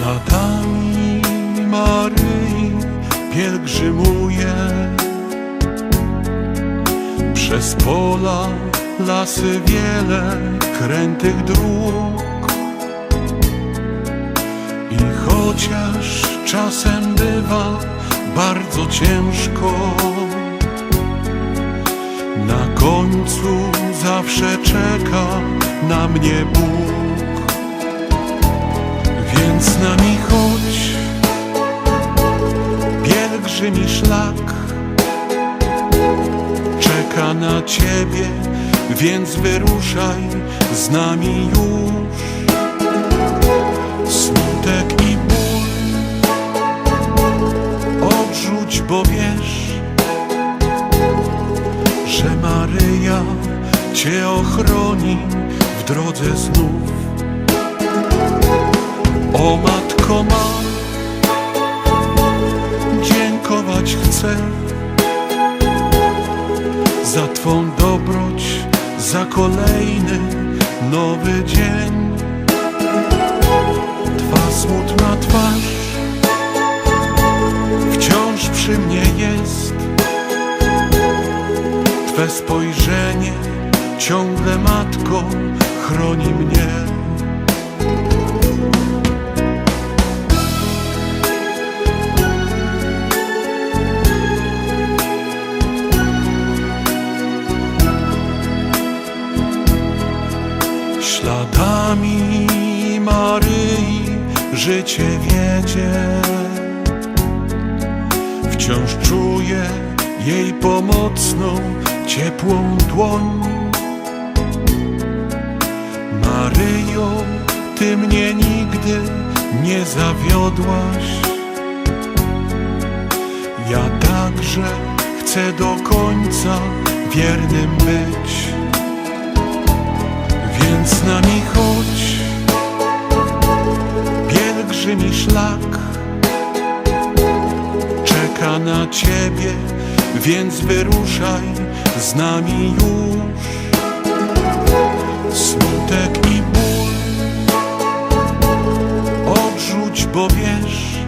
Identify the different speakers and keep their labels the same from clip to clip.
Speaker 1: Śladami Maryi pielgrzymuję Przez pola, lasy wiele krętych dróg. I chociaż czasem bywa bardzo ciężko Na końcu zawsze czeka na mnie Bóg. Ciebie, więc wyruszaj z nami już. Smutek i ból odrzuć, bo wiesz, że Maryja cię ochroni w drodze znów. O Matko ma, dziękować chcę za Twą dobroć, za kolejny nowy dzień. Twa smutna twarz wciąż przy mnie jest. Twe spojrzenie ciągle matko chroni mnie. Śladami Maryi życie wiedzie. Wciąż czuję jej pomocną, ciepłą dłoń. Maryjo, Ty mnie nigdy nie zawiodłaś. Ja także chcę do końca wiernym być. Więc nami chodź, pielgrzymi szlak czeka na ciebie, więc wyruszaj z nami już. Smutek i ból odrzuć, bo wiesz,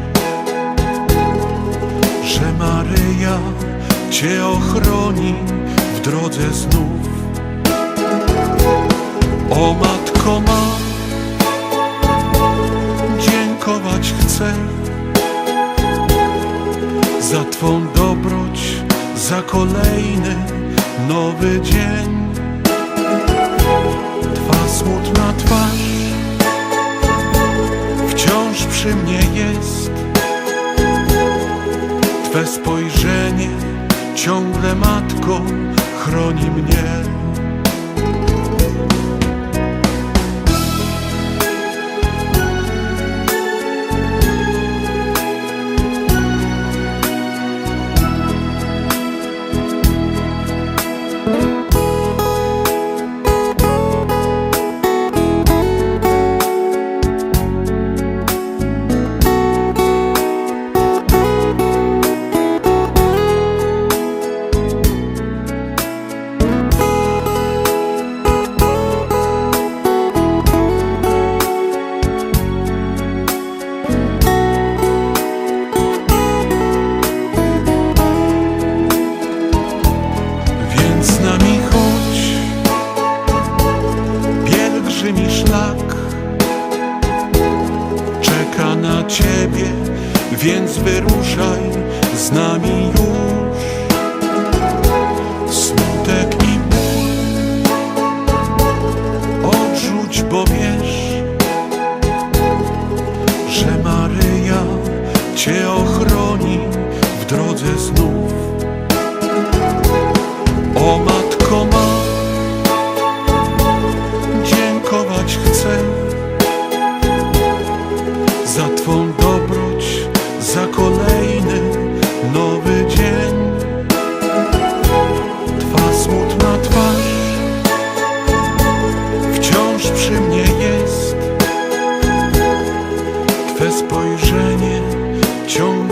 Speaker 1: że Maryja cię ochroni w drodze znów. O Matko ma, chcę za Twą dobroć, za kolejny nowy dzień. Twa smutna twarz wciąż przy mnie jest. Twe spojrzenie ciągle matko chroni mnie. Więc wyruszaj z nami już. Twe